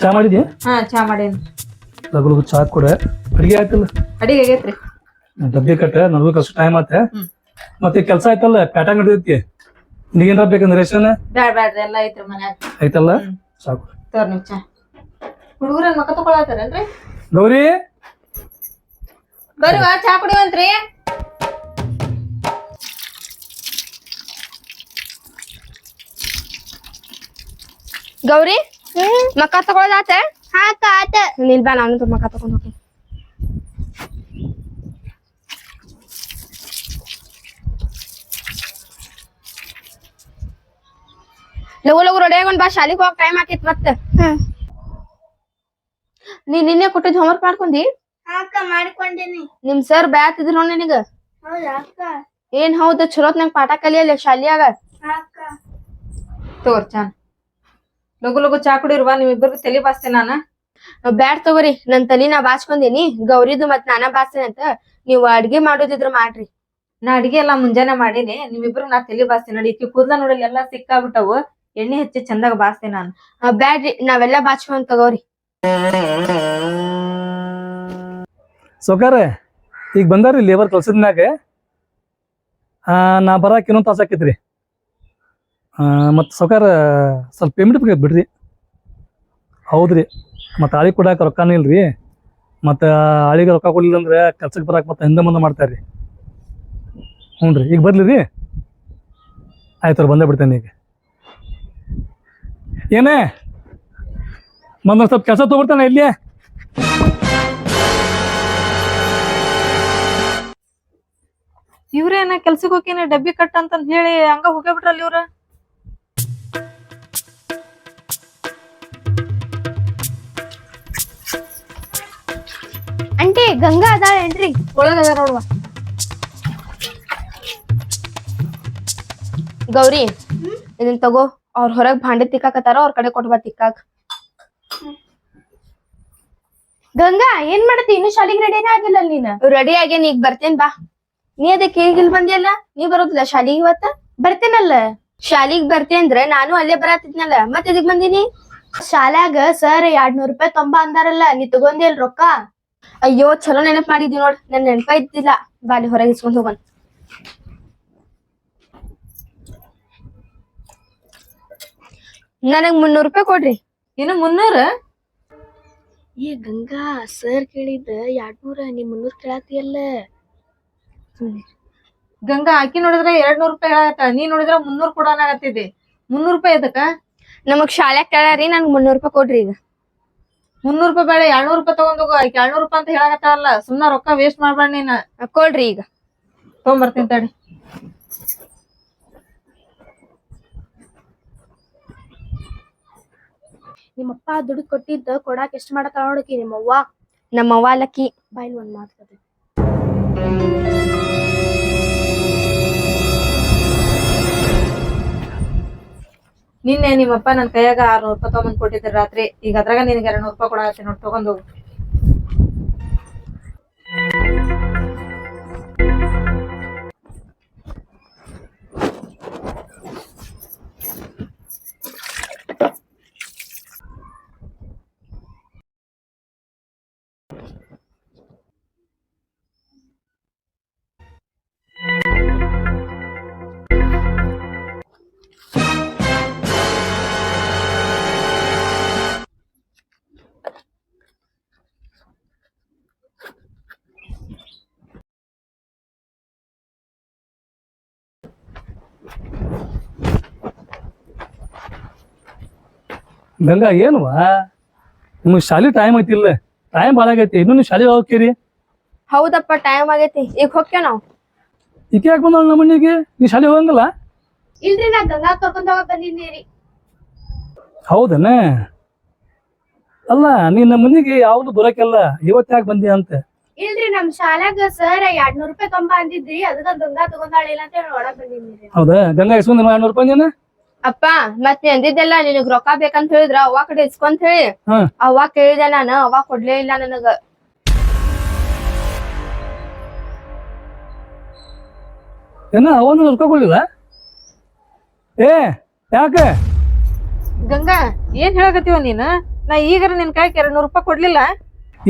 ಚಾ ಮಾಡಿದ್ಯಾ? ಹಾ ಚಾ ಮಾಡೇನಿ. ಲಗು ಲಗು ಚಾ ಕೊಡ. ಅಡಿಗೆ ಆಯ್ತಲ್ಲ? ಅಡಿಗೆ ಆಗೈತ್ರಿ. ಡಬ್ಬಿ ಕಟ್ಟ ನನಗೂ ಅಷ್ಟು ಟೈಮ್ ಆತ. ಮತ್ತೆ ಕೆಲಸ ಆಯ್ತಲ್ಲ ಪ್ಯಾಟರ್ನ್ ಹಿಡಿದೈತಿ? ನೀಗೇನ್ರ ಬೇಕಂದ್ರೆ ರೇಷನ್? ಬ್ಯಾಡ ಬ್ಯಾಡ್ರಿ ಎಲ್ಲ ಐತ್ರಿ ಮನ್ಯಾಗ. ಐತಲ್ಲ. ಸಾಕು ತೋರ್ ನಿಮ್ ಚಾ. ಹುಡುಗರ ಮಕ್ಕ ತಗೊಳತಾರೇನ್ರಿ ಗೌರಿ? ಬರ್ರಿ ವಾ ಚಾ ಕುಡಿವಂತ್ರಿ. ಗೌರಿ? ಮಕ್ಕ ತಗೊಳದಾತ ಹಾ ಆತ ನಿಲ್ ಬಾ ನಾನು ಮಕ್ಕ ತಗೊಂಡ್ ಹೋಗಿ ಲಗು ಲಗು ರೆಡಿ ಆಗೊಂಡ್ ಬಾ ಶಾಲಿಗ್ ಹೋಗಕ್ ಟೈಮ್ ಆಕೈತ್ ಮತ್ತ ನೀ ನಿನ್ನೆ ಕೊಟ್ಟಿದ್ ಹೋಮ್ವರ್ಕ್ ಮಾಡ್ಕೊಂಡಿ ಅಕ್ಕ ಮಾಡ್ಕೊಂಡೇನಿ ನಿಮ್ ಸರ್ ಬ್ಯಾತಿದ್ರು ನೋಡ್ ನಿನಗ ಹೌದಾ ಅಕ್ಕ ಏನ್ ಹೌದ ಚಲೋತ್ನಾಗ ಪಾಠ ಕಲಿಯಲ್ಲ ಶಾಲಿಯಾಗ ಅಕ್ಕ ತಗೋರ್ ಚಾ ಲಗು ಲಗು ಚಾ ಕುಡಿರ್ವಾ ನಿಮ್ಮಿಬ್ಬರಿಗೂ ತಲೆ ಬಾಸ್ತೆ ನಾನ? ಬ್ಯಾಡ್ ತಗೋರಿ ನನ್ ತಲಿ ನಾ ಬಾಚ್ಕೊಂಡೇನಿ ಗೌರಿದು ಮತ್ ನಾನ ಬಾಸ್ತೇನೆ ಅಂತ ನೀವ್ ಅಡ್ಗೆ ಮಾಡೋದಿದ್ರ ಮಾಡ್ರಿ. ನಾ ಅಡಿಗೆ ಎಲ್ಲಾ ಮುಂಜಾನೆ ಮಾಡೀನಿ ನಿಮ್ಮಿಬ್ರು ನಾ ತಲೆ ಬಾಸ್ತೆ ನೋಡಿ ಈಕಿ ಕೂದ್ಲ ನೋಡಲಿ ಎಲ್ಲಾ ಸಿಕ್ಕಾಬಿಟ್ಟವು ಎಣ್ಣೆ ಹಚ್ಚಿ ಚಂದಾಗ ಬಾಸ್ತೆ ನಾನು. ಆ, ಬ್ಯಾಡ್ರಿ ನಾವೆಲ್ಲ ಬಾಚ್ಕೊಂಡ್ ತಗೋರಿ. ಸೌಕಾರ ಈಗ ಬಂದಾರಿ ಲೇಬರ್ ಕೆಲಸದ ಮ್ಯಾಗ ಆ, ನಾ ಬರಾಕ ಇನ್ನೊಂದು ತಾಸಾಕಿತ್ರಿ ಆಕೈತ್ರಿ. ಮತ್ತು ಸೌಕಾರ ಸ್ವಲ್ಪ ಪೇಮೆಂಟ್ ಬೇಕಾಗಿ ಬಿಡ್ರಿ. ಹೌದ್ರಿ. ಮತ್ತು ಆಳಿ ರೊಕ್ಕನೇ ಇಲ್ಲ ರೀ ಮತ್ತು ಆಳಿಗೆ ರೊಕ್ಕ ಕೊಡಲಿಲ್ಲ ಅಂದ್ರೆ ಕೆಲ್ಸಕ್ಕೆ ಬರಕ್ಕೆ ಮತ್ತೆ ಹಿಂದೆ ಮುಂದೆ ಮಾಡ್ತಾರೆ ರೀ ಹ್ಞೂ ರೀ ಈಗ ಬರಲಿ ರೀ ಆಯ್ತು ರೀ ಬಂದೇ ಬಿಡ್ತೇನೆ ಈಗ. ಏನೇ? ಮೊನ್ನೆ ಸ್ವಲ್ಪ ಕೆಲಸ ತೊಗೊಡ್ತಾನೆ ಇಲ್ಲಿ. ಇವ್ರೇನ ಕೆಲ್ಸಕ್ಕೆ ಹೋಗಿನ ಡಬ್ಬಿ ಕಟ್ ಅಂತಂದ್ ಹೇಳಿ ಹಂಗ ಹೋಗ್ಬಿಟ್ರಲ್ಲ ಇವ್ರ? ಗಂಗಾ ಅದಾಳ ಏನ್ರಿ? ಒಳಗ ಅದ ನೋಡುವ. ಗೌರಿ ಇದನ್ ತಗೋ. ಅವ್ರ ಹೊರಗ್ ಭಾಂಡೆ ತಿಕ್ಕಾಕತ್ತಾರ ಅವ್ರ ಕಡೆ ಕೊಟ್ಬಾ ತಿಕ್ಕಾಕ್. ಗಂಗಾ ಏನ್ ಮಾಡತಿ ಇನ್ನು ಶಾಲೆಗೆ ರೆಡಿನೇ ಆಗಿಲ್ಲ ನೀನ್. ರೆಡಿ ಆಗೇನ್ ಈಗ ಬರ್ತೇನ್ ಬಾ. ನೀ ಅದಕ್ಕೆ ಈಗ ಇಲ್ಲಿ ಬಂದಿಯಲ್ಲ? ನೀ ಬರೋದಿಲ್ಲ ಶಾಲಿಗೆ ಇವತ್ತ? ಬರ್ತೇನಲ್ಲ? ಶಾಲಿಗ್ ಬರ್ತಿ ಅಂದ್ರ ನಾನು ಅಲ್ಲೇ ಬರತಿದ್ನಲ್ಲ. ಮತ್ತೆ ಇದಕ್ ಬಂದಿನಿ? ಶಾಲ್ಯಾಗ ಸರ್ ಎರಡ್ ನೂರ್ ರೂಪಾಯಿ ತೊಂಬ ಅಂದಾರಲ್ಲ ನೀ ತಗೊಂದಿಲ್ ರೊಕ್ಕ? ಅಯ್ಯೋ ಚಲೋ ನೆನಪ್ ಮಾಡಿದ್ವಿ ನೋಡ್. ನನ್ ನೆನಪ ಇದ್ದಿಲ್ಲ. ಬಾಲಿ ಹೊರಗೆ ಇಸ್ಕೊಂಡ್ ಹೋಗನ್ ನನಗ್ ಮುನ್ನೂರ್ ರೂಪಾಯಿ ಕೊಡ್ರಿ. ಏನು ಮುನ್ನೂರ? ಏ ಗಂಗಾ ಸರ್ ಕೇಳಿದ್ದ ಎರಡ್ನೂರ ನೀ ಮುನ್ನೂರ್ ಕೇಳಾತಿಯಲ್ಲ. ಗಂಗಾ ಆಕಿ ನೋಡಿದ್ರೆ ಎರಡ್ ನೂರ್ ರೂಪಾಯಿ ಹೇಳತ್ತ ನೀ ನೋಡಿದ್ರ ಮುನ್ನೂರ್ ಕೊಡೋನಾಗತ್ತಿದ್ದಿ. ಮುನ್ನೂರ್ ರೂಪಾಯಿ ಅದಕ್ಕ ನಮಗ್ ಶಾಲೆ ಕೇಳಾರಿ ನನ್ಗ್ ಮುನ್ನೂರ್ ರೂಪಾಯಿ ಕೊಡ್ರಿ ಈಗ. ಮುನ್ನೂರ್ ರೂಪಾಯಿ ಬೇಡ ಎರಡ್ನೂರ್ ರೂಪಾಯಿ ತಗೊಂಡ್ ಹೋಗು. ಆಕಿ ಎರಡ್ನೂರ್ ರೂಪಾಯಿ ಅಂತ ಹೇಳಕತ್ತಲ್ಲ ಸುಮ್ನ ರೊಕ್ಕ ವೇಸ್ಟ್ ಮಾಡ್ಬೇಡ ನೀನ್. ಹಾಕೊಳ್ರಿ ಕೊಡ್ರಿ ಈಗ. ತಗೊಂಬರ್ತೀನಿ ತಡಿ. ನಿಮ್ಮಪ್ಪ ದುಡ್ಡು ಕೊಟ್ಟಿದ್ದ ಕೊಡಾಕ್ ಎಷ್ಟ್ ಮಾಡಕ್ ನೋಡಕಿ ನಿಮ್ಮವ್ವ. ನಮ್ಮವ್ವ ಲಕ್ಕಿ. ಬಾಯ್ ಒಂದ್ ಮಾತು ನಿನ್ನೆ ನಿಮ್ಮಪ್ಪ ನನ್ನ ಕೈಯಾಗ ಆರ್ನೂರು ರೂಪಾಯಿ ತಗೊಂಡ್ ಕೊಟ್ಟಿದ್ರು ರಾತ್ರಿ. ಈಗ ಅದ್ರಾಗ ನಿನಗೆ ಎರಡ್ ನೂರು ರೂಪಾಯಿ ಕೊಡಾಕತ್ತೀನಿ ನೋಡಿ, ತಗೊಂಡು ಹೋಗು. ಗಂಗಾ ಏನುವಾ? ನಿಮ್ಗೆ ಶಾಲೆ ಟೈಮ್ ಐತಿಲ್ಲ. ಟೈಮ್ ಭಾಳ ಆಗೈತಿ. ಇನ್ನೂ ನೀವು ಶಾಲೆಗೆ ಹೋಗ್ತೀರಿ? ಹೌದಪ್ಪ ಟೈಮ್ ಆಗೈತಿ. ಈಗ ಹೋಗ್ತೇವ್ ನಾವು. ಈಕೆ ಯಾಕೆ ಬಂದಳ ನಮ್ಮ ಮನೆಗೆ ನೀ ಶಾಲೆ ಹೋಗಂಗಿಲ್ಲ? ಇಲ್ರಿ ನಾ ಗಂಗಾ ಕರ್ಕೊಂಡ್ ಹೋಗಕ್ ಬಂದಿದ್ದೀರಿ. ಹೌದನ? ಅಲ್ಲ ನೀ ನಮ್ಮ ಮನೆಗೆ ಯಾವ್ದು ಬರೋಕ್ಕೆಲ್ಲ ಇವತ್ತು ಯಾಕೆ ಬಂದಿ ಅಂತ? ಇಲ್ರಿ ನಮ್ ಶಾಲ್ಯಾಗ ಸರ್ ಎರಡ್ನೂರ್ ರೂಪಾಯಿ ತೊಂಬ ಅಂದಿದ್ರಿ. ಅದಕ್ಕ ಗಂಗಾ ತಗೊಂಡಾಳಿಲ್ಲ ಅಂತ ಹೇಳಿ ಒಳಗ್ ಬಂದಿದ್ದೀನಿ ಹೌದಾ? ಗಂಗಾ ಇಸ್ಕೊಂಡ್ ಎರಡ್ನೂರು ರೂಪಾಯಿ ಏನ ಅಪ್ಪ ಮತ್ ಎಂದಿದ್ದೆಲ್ಲ ನಿನಗ್ ರೊಕ್ಕ ಬೇಕಂತ ಹೇಳಿದ್ರ ಅವ್ವ ಕಡೆ ಇಸ್ಕೊಂತ ಹೇಳಿ. ಹಾ. ಅವ್ವ ಕೇಳಿದೆ ನಾನು ಅವ್ವ ಕೊಡ್ಲೇ ಇಲ್ಲ ನನಗ. ಏನ ಅವನು ರೊಕ್ಕ ಕೊಡ್ಲಿಲ್ಲ? ಏ ಯಾಕೆ? ಗಂಗಾ ಏನ್ ಹೇಳಕತ್ತೀವ ನೀನ್? ನಾ ಈಗ ನಿನ್ ಕೈ ಎರಡ್ ನೂರ್ ರೂಪಾಯಿ ಕೊಡ್ಲಿಲ್ಲ.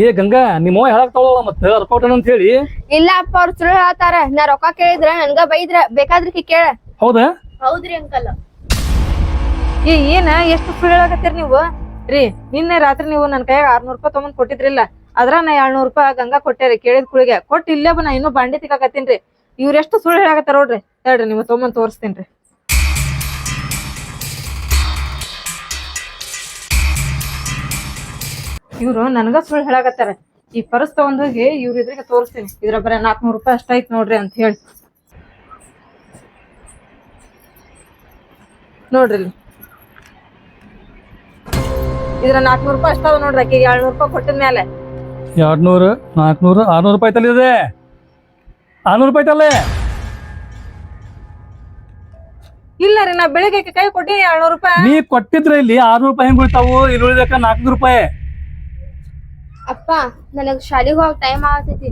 ಏ ಗಂಗಾ ನಿಮ್ಮ ಹೇಳಕ್ ತಗೊಳ ಮತ್ತೆ ಅರ್ಕೋಟನ್ ಅಂತ ಹೇಳಿ. ಇಲ್ಲ ಅಪ್ಪ ಅವ್ರ ಸುಳ್ಳು ಹೇಳ್ತಾರ. ನಾ ರೊಕ್ಕ ಕೇಳಿದ್ರ ನನ್ಗ ಬೈದ್ರ ಬೇಕಾದ್ರಿ ಕೇಳ. ಹೌದಾ? ಹೌದ್ರಿ ಅಂಕಲ್. ಏ, ಏನ? ಎಷ್ಟು ಹೇಳಕತ್ತೀರಿ ನೀವು? ರೀ, ನಿನ್ನೆ ರಾತ್ರಿ ನೀವು ನನ್ನ ಕೈಯಾಗ ಆರ್ನೂರು ರೂಪಾಯಿ ತೊಗೊಂಡ್ ಕೊಟ್ಟಿದ್ರಿಲ್ಲ. ಅದ್ರ ನಾ ಏಳ್ನೂರ್ ರೂಪಾಯಿ ಗಂಗಾ ಕೊಟ್ಟೇರಿ ಕೇಳಿದ ಕುಳಿಗೆ ಕೊಟ್ಟು ಇಲ್ಲೇ ಬ, ನಾ ಇನ್ನೂ ಬಾಂಡಿ ರೀ. ಇವ್ರ ಎಷ್ಟು ಸುಳ್ಳು ನೋಡ್ರಿ. ಹೇಳ್ರಿ ನೀವು ತೋರಿಸ್ತೀನಿ ತೋರಿಸ್ತೀನ್ರಿ ಇವ್ರು ನನ್ಗ ಸುಳ್ಳು ಹೇಳಾಕತ್ತಾರ. ಈ ಪರ್ಸ್ ತಗೊಂಡ್ ಹೋಗಿ ಇವ್ರ ಇದ್ರಿಗೆ ತೋರಿಸ್ತೀನಿ. ಇದ್ರ ಬರೀ ನಾಲ್ಕನೂರು ರೂಪಾಯಿ ಅಷ್ಟಾಯ್ತು ನೋಡ್ರಿ ಅಂತ ಹೇಳಿ. ನೋಡ್ರಿ. ಇದ್ರ ನಾಲ್ಕನೂರು ರೂಪಾಯಿ ಅಷ್ಟಾವ ನೋಡ್ರಿ ಆಕಿಗೆ ಏಳ್ನೂರು ರೂಪಾಯಿ ಕೊಟ್ಟಿದ ಮೇಲೆ ಎರಡ್ ನೂರು ನಾಲ್ಕುನೂರು ಆರ್ನೂರು ರೂಪಾಯಿ ತಲೆ ಇದೆ. ಆರ್ನೂರು ರೂಪಾಯಿ ತಲೆ. ಇಲ್ಲ ರೀ ನಾ ಬೆಳಿಗ್ಗೆ ಆಕಿ ಕೈ ಕೊಟ್ಟಿನಿ ಏಳ್ನೂರು ರೂಪಾಯಿ. ನೀ ಕೊಟ್ಟಿದ್ರೆ ಇಲ್ಲಿ ಆರ್ನೂರು ರೂಪಾಯಿ ಹೆಂಗ್ ಬೀಳ್ತಾವು ಇಲ್ಲಿ ಉಳಿದಕ್ಕ ನಾಲ್ಕುನೂರು ರೂಪಾಯಿ. ಅಪ್ಪ ನನಗೆ ಶಾಲೆಗೆ ಹೋಗ್ ಟೈಮ್ ಆಗತೈತಿ.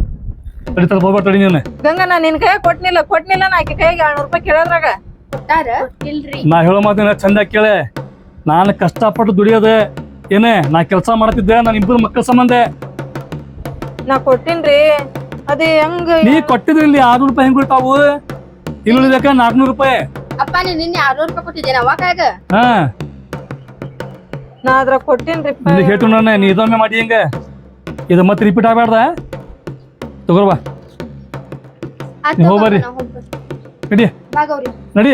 ತಡಿ ನೀನು. ಗಂಗಾ ನಾ ನಿನ್ ಕೈ ಕೊಟ್ನಿಲ್ಲ ಕೊಟ್ನಿಲ್ಲ ನಾ ಆಕಿ ಕೈಗೆ ಏಳ್ನೂರು ರೂಪಾಯಿ ಕೇಳೋದ್ರಾಗ. ಕೊಟ್ಟಾರ? ಇಲ್ರಿ ನಾ ಹೇಳೋ ಮಾತಿನ ಚಂದ ಕೇಳೆ. ನಾನು ಕಷ್ಟಪಟ್ಟು ದುಡಿಯೋದೆ ಏನೇ ನಾ ಕೆಲಸ ಮಾಡ್ತಿದ್ದೆ ನಾನು ಇಬ್ಬರು ಮಕ್ಕಳ ಸಂಬಂಧ. ನಾ ಕೊಟ್ಟಿನ್ರಿ. ಅದೇ ಹೆಂಗ ನೀ ಕೊಟ್ಟಿದ್ರಿ ಇಲ್ಲಿ ಆರ್ನೂರು ರೂಪಾಯಿ ಹೆಂಗ್ ಬಿಡ್ತಾವು ಇಲ್ಲಿ ಉಳಿದಕ್ಕ ನಾಲ್ಕುನೂರು ರೂಪಾಯಿ. ಅಪ್ಪ ನೀನ್ ನಿನ್ನೆ ಆರ್ನೂರು ರೂಪಾಯಿ ಕೊಟ್ಟಿದ್ದೇನೆ ಅವಾಗ? ಹಾ. ನಾ ಅದ್ರ ಕೊಟ್ಟಿನ್ರಿ ಇಲ್ಲಿ ಹೇಳ್ತು ನಾನು ನೀ ಇದೊಮ್ಮೆ ಮಾಡಿ ಹಿಂಗ? ಇದು ಮತ್ತೆ ರಿಪೀಟ್ ಆಗ್ಬೇಡ್ದ ತಗೋರ್ವಾ ನೀವ್ ಹೋಗ್ಬರ್ರಿ. ನಡಿ. ನಡಿ.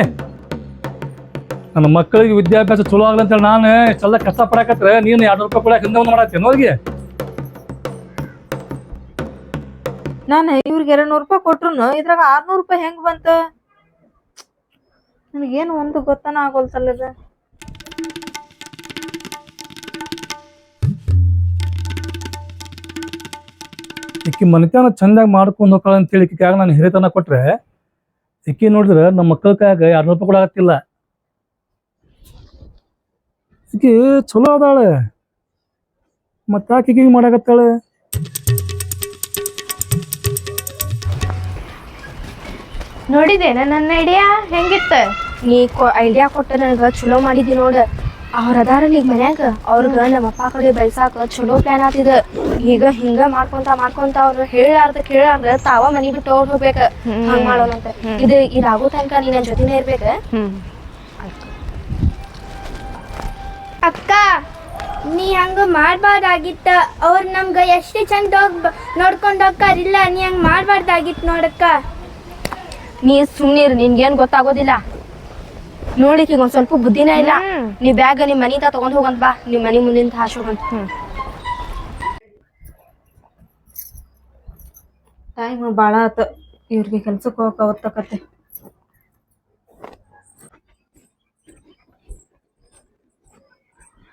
ನನ್ನ ಮಕ್ಕಳಿಗೆ ವಿದ್ಯಾಭ್ಯಾಸ ಚಲೋ ಆಗ್ಲಿ ಅಂತೇಳಿ ನಾನು ಎಲ್ಲ ಕಷ್ಟ ಪಡಕತ್ರ ನೀನು ಎರಡು ರೂಪಾಯಿ ಕೊಡಕ್ಕೆ ಹಿಂದೆ ಒಂದು ಮಾಡತ್ತೇನು ಅವ್ರಿಗೆ ನಾನು ಇವ್ರಿಗೆ ಎರಡು ನೂರು ರೂಪಾಯಿ ಕೊಟ್ರು ಇದ್ರಾಗ ಆರ್ನೂರು ರೂಪಾಯಿ ಹೆಂಗ್ ಬಂತ? ನನಗೇನು ಒಂದು ಗೊತ್ತನ ಆಗೋಲ್ತಲ್ಲ ಇದು ಈಕಿ ಮನೆತನ ಚಂದಾಗಿ ಮಾಡ್ಕೊಂಡು ಹೋಗ್ತಾಳ ಅಂತೇಳಿ ಈಕಿಗೆ ನಾನು ಹಿರಿತನ ಕೊಟ್ರೆ ಈಕಿ ನೋಡಿದ್ರೆ ನಮ್ಮ ಮಕ್ಕಳ ಕಾಯಾಗ ಎರಡು ರೂಪಾಯಿ ಕೊಡಾಕತ್ತಿಲ್ಲ ಈಕಿ ಚಲೋ ಅದಾಳೆ. ಮತ್ತೆ ಯಾಕೆ ಮಾಡಾಕತ್ತಾಳೆ? ನೋಡಿದೇನ ನನ್ನ ಐಡಿಯಾ ಹೆಂಗಿತ್ತ? ನೀ ಐಡಿಯಾ ಕೊಟ್ಟ ನನಗ ಚಲೋ ಮಾಡಿದಿ ನೋಡ. ಅವ್ರ ಅದಾರ ಈಗ ಮನ್ಯಾಗ. ಅವ್ರಗ ನಮ್ಮ ಅಪ್ಪ ಕಡೆ ಬೆಳ್ಸಾಕ ಚಲೋ ಪ್ಲಾನ್ ಆತಿದ. ಈಗ ಹಿಂಗ ಮಾಡ್ಕೊಂತ ಮಾಡ್ಕೊಂತ ಅವ್ರು ಹೇಳಾರ್ದ ಕೇಳಾರ್ದ ತಾವ ಮನಿ ಬಿಟ್ಟು ಹೋಗ್ ಹೋಗ್ಬೇಕ. ಹಂಗ ಮಾಡೋಣಂತ. ಇದು ಇದಾಗೋ ತನಕ ನೀನ್ ನನ್ ಜೊತೆನೇ ಇರ್ಬೇಕ. ಅಕ್ಕ ನೀ ಹಂಗ ಮಾಡಬಾರ್ದಾಗಿತ್ತ. ಅವ್ರ ನಮ್ಗ ಎಷ್ಟು ಚಂದ ನೋಡ್ಕೊಂಡು ಹೋಗ್ತಾರಿಲ್ಲ ನೀ ಹಂಗ ಮಾಡಬಾರ್ದಾಗಿತ್ತು ನೋಡಕ್ಕ. ನೀ ಸುಮ್ಮನಿರು ನಿನ್ಗೇನ್ ಗೊತ್ತಾಗೋದಿಲ್ಲ. ನೋಡ್ಲಿಕ್ಕೆ ಈಗ ಒಂದು ಸ್ವಲ್ಪ ಬುದ್ಧಿನೇ ಇಲ್ಲ. ನೀ ಬ್ಯಾಗ್ ನಿಮ್ಮ ಮನಿತ ತಗೊಂಡ್ ಹೋಗಂತ ಬಾ. ನಿಮ್ಮ ಮನೆ ಮುಂದಿಂದ ಹಾಶೋಗಂತ ಟೈಮ್ ಭಾಳ ಆತ. ಇವ್ರಿಗೆ ಕೆಲ್ಸಕ್ಕೆ ಹೋಗಕ್ಕೆ ಅವತ್ತಕತ್ತೆ.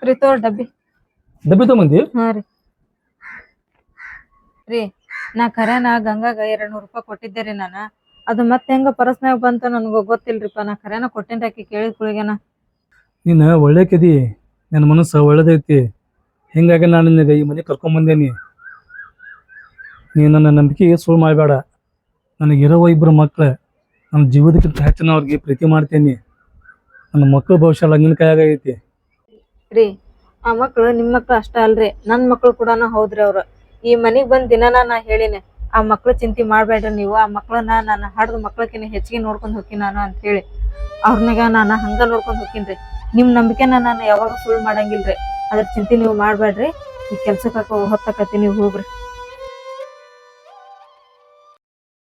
ರೀ ತೋರ್ ಡಬ್ಬಿ. ಡಬ್ಬಿ ತಗೊಂಬಂದಿ? ಹಾ ರೀ. ರೀ ನಾ ಖರೇನ ಗಂಗಾಗ ಎರಡ್ ನೂರ್ ರೂಪಾಯಿ ಕೊಟ್ಟಿದ್ದೆ ರೀ ನಾನ. ಅದು ಮತ್ತೆ ಹೆಂಗ ಪರಸ್ನಾಗ ಬಂತ ನನಗ ಗೊತ್ತಿಲ್ರಿಪ್ಪ. ನಾ ಖರೇನ ಕೊಟ್ಟಿಂದ ಆಕಿ ಕೇಳಿದ ಕುಳಿಗೆನ ನೀನು ಒಳ್ಳೆ ಕದಿ. ನನ್ನ ಮನಸ್ಸು ಒಳ್ಳೇದೈತಿ. ಹಿಂಗಾಗಿ ನಾನು ನಿನಗೆ ಈ ಮನೆ ಕರ್ಕೊಂಬಂದೇನಿ. ನೀನು ನನ್ನ ನಂಬಿಕೆ ಸುಳ್ಳು ಮಾಡಬೇಡ. ನನಗಿರೋ ಇಬ್ಬರು ಮಕ್ಳು ನನ್ನ ಜೀವದಕ್ಕಿಂತ ಹೆಚ್ಚಿನ ಅವ್ರಿಗೆ ಪ್ರೀತಿ ಮಾಡ್ತೇನೆ. ನನ್ನ ಮಕ್ಕಳ ಭವಿಷ್ಯ ಎಲ್ಲ ನಿನ್ನ ಕೈಯಾಗ ಐತಿ. ರೀ, ಆ ಮಕ್ಳು ನಿಮ್ ಮಕ್ಳು ಅಷ್ಟ ಅಲ್ರಿ, ನನ್ ಮಕ್ಳು ಕೂಡ ಹೌದ್ರಿ ಅವ್ರು. ಈ ಮನಿಗ್ ಬಂದ್ ದಿನಾನ ನಾ ಹೇಳಿನಿ, ಆ ಮಕ್ಳು ಚಿಂತೆ ಮಾಡ್ಬೇಡ್ರಿ ನೀವು, ಆ ಮಕ್ಳನ್ನ ನಾನು ಹಡ್ದ ಮಕ್ಳಕಿನ ಹೆಚ್ಚಿಗೆ ನೋಡ್ಕೊಂಡ್ ಹೋಗ್ತೀನಿ ನಾನು ಅಂತ ಹೇಳಿ ಅವ್ರನಾಗ ನಾನು ಹಂಗ ನೋಡ್ಕೊಂಡ್ ಹೋಗ್ತೀನಿ ನಿಮ್ ನಂಬಿಕೆನ ನಾನು ಯಾವಾಗ ಸುಳ್ಳು ಮಾಡಂಗಿಲ್ರಿ. ಅದ್ರ ಚಿಂತೆ ನೀವು ಮಾಡ್ಬೇಡ್ರಿ ಈ ಕೆಲ್ಸಕ್ಕೆ ಹೊತ್ತಕತ್ತಿ ನೀವು ಹೋಗ್ರಿ.